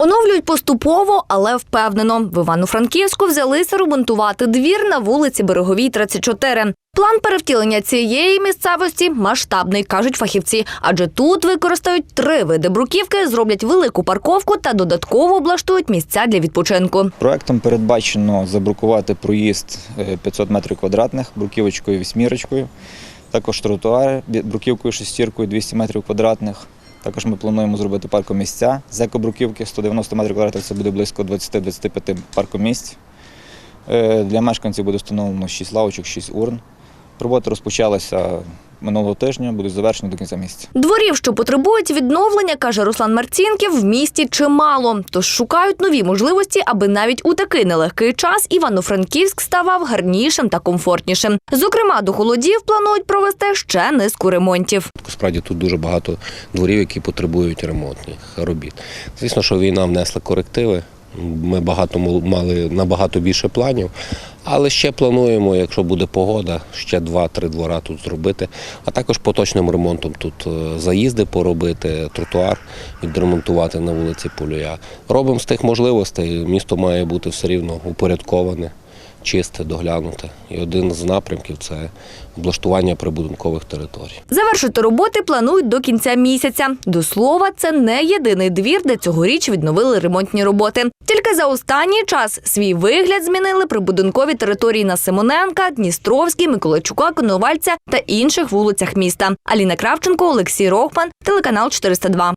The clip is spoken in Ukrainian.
Оновлюють поступово, але впевнено. В Івано-Франківську взялися ремонтувати двір на вулиці Береговій, 34. План перевтілення цієї місцевості масштабний, кажуть фахівці. Адже тут використають три види бруківки, зроблять велику парковку та додатково облаштують місця для відпочинку. Проектом передбачено забрукувати проїзд е, 500 метрів квадратних бруківочкою вісьмірочкою. Також тротуари бруківкою шестіркою 200 метрів квадратних. Також ми плануємо зробити паркомісця з екобруківки 190 метрів квадратних, це буде близько 20-25 паркомісць. Е, Для мешканців буде встановлено 6 лавочок, 6 урн. Роботи розпочалися минулого тижня, будуть завершені до кінця місяця. Дворів, що потребують відновлення, каже Руслан Марцінків, в місті чимало. Тож шукають нові можливості, аби навіть у такий нелегкий час Івано-Франківськ ставав гарнішим та комфортнішим. Зокрема, до холодів планують провести ще низку ремонтів. Справді тут дуже багато дворів, які потребують ремонтних робіт. Звісно, що війна внесла корективи. Ми багато мали набагато більше планів, але ще плануємо, якщо буде погода, ще два-три двора тут зробити. А також поточним ремонтом тут е, заїзди поробити, тротуар відремонтувати на вулиці Полюя. Робимо з тих можливостей. Місто має бути все рівно упорядковане, чисте, доглянуте. І один з напрямків це облаштування прибудинкових територій. Завершити роботи планують до кінця місяця. До слова, це не єдиний двір, де цьогоріч відновили ремонтні роботи. Тільки за останній час свій вигляд змінили прибудинкові території на Симоненка, Дністровській, Миколайчука, Коновальця та інших вулицях міста. Аліна Кравченко, Олексій Рохман, телеканал 402.